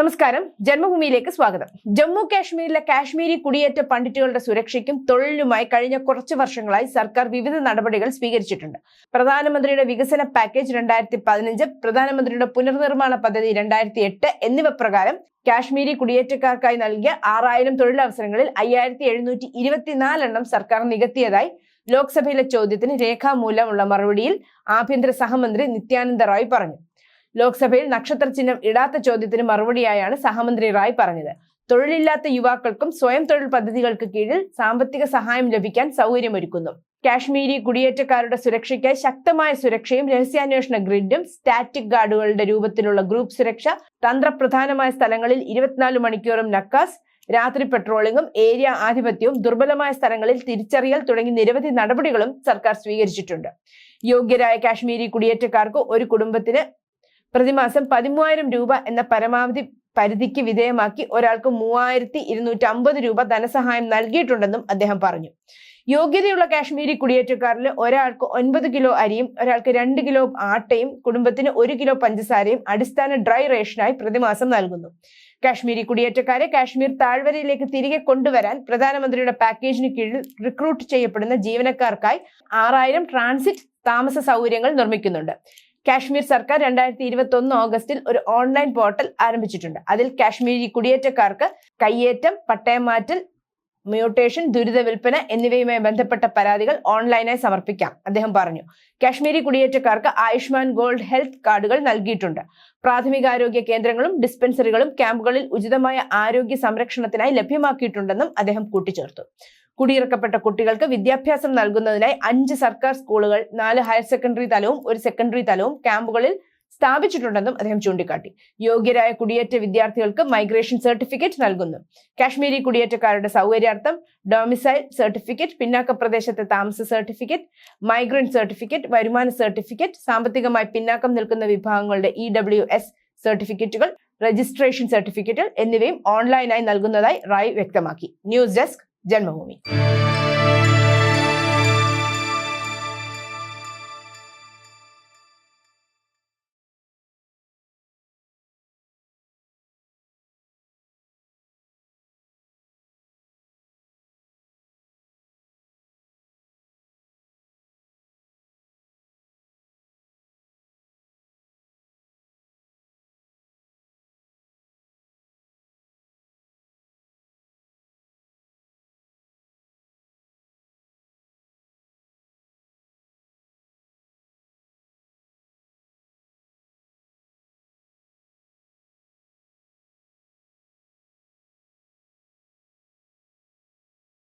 നമസ്കാരം. ജന്മഭൂമിയിലേക്ക് സ്വാഗതം. ജമ്മു കാശ്മീരിലെ കാശ്മീരി കുടിയേറ്റ പണ്ഡിറ്റുകളുടെ സുരക്ഷയ്ക്കും തൊഴിലുമായി കഴിഞ്ഞ കുറച്ച് വർഷങ്ങളായി സർക്കാർ വിവിധ നടപടികൾ സ്വീകരിച്ചിട്ടുണ്ട്. പ്രധാനമന്ത്രിയുടെ വികസന പാക്കേജ് രണ്ടായിരത്തി പതിനഞ്ച് പ്രധാനമന്ത്രിയുടെ പുനർനിർമ്മാണ പദ്ധതി രണ്ടായിരത്തി എട്ട് എന്നിവ പ്രകാരം കാശ്മീരി കുടിയേറ്റക്കാർക്കായി നൽകിയ ആറായിരം തൊഴിലവസരങ്ങളിൽ അയ്യായിരത്തി എഴുന്നൂറ്റി ഇരുപത്തിനാലെണ്ണം സർക്കാർ നികത്തിയതായി ലോക്സഭയിലെ ചോദ്യത്തിന് രേഖാമൂലമുള്ള മറുപടിയിൽ ആഭ്യന്തര സഹമന്ത്രി നിത്യാനന്ദ റായ് പറഞ്ഞു. ലോക്സഭയിൽ നക്ഷത്ര ചിഹ്നം ഇടാത്ത ചോദ്യത്തിന് മറുപടിയായാണ് സഹമന്ത്രി റായ് പറഞ്ഞത്. തൊഴിലില്ലാത്ത യുവാക്കൾക്കും സ്വയം തൊഴിൽ പദ്ധതികൾക്ക് കീഴിൽ സാമ്പത്തിക സഹായം ലഭിക്കാൻ സൗകര്യമൊരുക്കുന്നു. കാശ്മീരി കുടിയേറ്റക്കാരുടെ സുരക്ഷയ്ക്കായി ശക്തമായ സുരക്ഷയും രഹസ്യാന്വേഷണ ഗ്രിഡും സ്റ്റാറ്റിക് ഗാർഡുകളുടെ രൂപത്തിലുള്ള ഗ്രൂപ്പ് സുരക്ഷ തന്ത്രപ്രധാനമായ സ്ഥലങ്ങളിൽ ഇരുപത്തിനാല് മണിക്കൂറും നക്കാസ് രാത്രി പെട്രോളിംഗും ഏരിയ ആധിപത്യവും ദുർബലമായ സ്ഥലങ്ങളിൽ തിരിച്ചറിയൽ തുടങ്ങി നിരവധി നടപടികളും സർക്കാർ സ്വീകരിച്ചിട്ടുണ്ട്. യോഗ്യരായ കാശ്മീരി കുടിയേറ്റക്കാർക്ക് ഒരു കുടുംബത്തിന് പ്രതിമാസം പതിമൂവായിരം രൂപ എന്ന പരമാവധി പരിധിക്ക് വിധേയമാക്കി ഒരാൾക്ക് മൂവായിരത്തി ഇരുന്നൂറ്റി അമ്പത് രൂപ ധനസഹായം നൽകിയിട്ടുണ്ടെന്നും അദ്ദേഹം പറഞ്ഞു. യോഗ്യതയുള്ള കാശ്മീരി കുടിയേറ്റക്കാരിൽ ഒരാൾക്ക് ഒൻപത് കിലോ അരിയും ഒരാൾക്ക് രണ്ട് കിലോ ആട്ടയും കുടുംബത്തിന് ഒരു കിലോ പഞ്ചസാരയും അടിസ്ഥാന ഡ്രൈ റേഷനായി പ്രതിമാസം നൽകുന്നു. കാശ്മീരി കുടിയേറ്റക്കാരെ കാശ്മീർ താഴ്വരയിലേക്ക് തിരികെ കൊണ്ടുവരാൻ പ്രധാനമന്ത്രിയുടെ പാക്കേജിന് കീഴിൽ റിക്രൂട്ട് ചെയ്യപ്പെടുന്ന ജീവനക്കാർക്കായി ആറായിരം ട്രാൻസിറ്റ് താമസ സൗകര്യങ്ങൾ നിർമ്മിക്കുന്നുണ്ട്. കാശ്മീർ സർക്കാർ രണ്ടായിരത്തി ഇരുപത്തി ഒന്ന് ഓഗസ്റ്റിൽ ഒരു ഓൺലൈൻ പോർട്ടൽ ആരംഭിച്ചിട്ടുണ്ട്. അതിൽ കാശ്മീരി കുടിയേറ്റക്കാർക്ക് കയ്യേറ്റം പട്ടയമാറ്റൽ മ്യൂട്ടേഷൻ ദുരിത വിൽപ്പന എന്നിവയുമായി ബന്ധപ്പെട്ട പരാതികൾ ഓൺലൈനായി സമർപ്പിക്കാം അദ്ദേഹം പറഞ്ഞു. കാശ്മീരി കുടിയേറ്റക്കാർക്ക് ആയുഷ്മാൻ ഗോൾഡ് ഹെൽത്ത് കാർഡുകൾ നൽകിയിട്ടുണ്ട്. പ്രാഥമികാരോഗ്യ കേന്ദ്രങ്ങളും ഡിസ്പെൻസറികളും ക്യാമ്പുകളിൽ ഉചിതമായ ആരോഗ്യ സംരക്ഷണത്തിനായി ലഭ്യമാക്കിയിട്ടുണ്ടെന്നും അദ്ദേഹം കൂട്ടിച്ചേർത്തു. കുടിയിറക്കപ്പെട്ട കുട്ടികൾക്ക് വിദ്യാഭ്യാസം നൽകുന്നതിനായി അഞ്ച് സർക്കാർ സ്കൂളുകൾ നാല് ഹയർ സെക്കൻഡറി തലവും ഒരു സെക്കൻഡറി തലവും ക്യാമ്പുകളിൽ സ്ഥാപിച്ചിട്ടുണ്ടെന്നും അദ്ദേഹം ചൂണ്ടിക്കാട്ടി. യോഗ്യരായ കുടിയേറ്റ വിദ്യാർത്ഥികൾക്ക് മൈഗ്രേഷൻ സർട്ടിഫിക്കറ്റ് നൽകുന്നു. കാശ്മീരി കുടിയേറ്റക്കാരുടെ സൗകര്യാർത്ഥം ഡൊമിസൈൽ സർട്ടിഫിക്കറ്റ് പിന്നാക്ക പ്രദേശത്തെ താമസ സർട്ടിഫിക്കറ്റ് മൈഗ്രന്റ് സർട്ടിഫിക്കറ്റ് വരുമാന സർട്ടിഫിക്കറ്റ് സാമ്പത്തികമായി പിന്നാക്കം നിൽക്കുന്ന വിഭാഗങ്ങളുടെ ഇ സർട്ടിഫിക്കറ്റുകൾ രജിസ്ട്രേഷൻ സർട്ടിഫിക്കറ്റുകൾ എന്നിവയും ഓൺലൈനായി നൽകുന്നതായി റായ് വ്യക്തമാക്കി. ന്യൂസ് ഡെസ്ക് जन्मभूमि।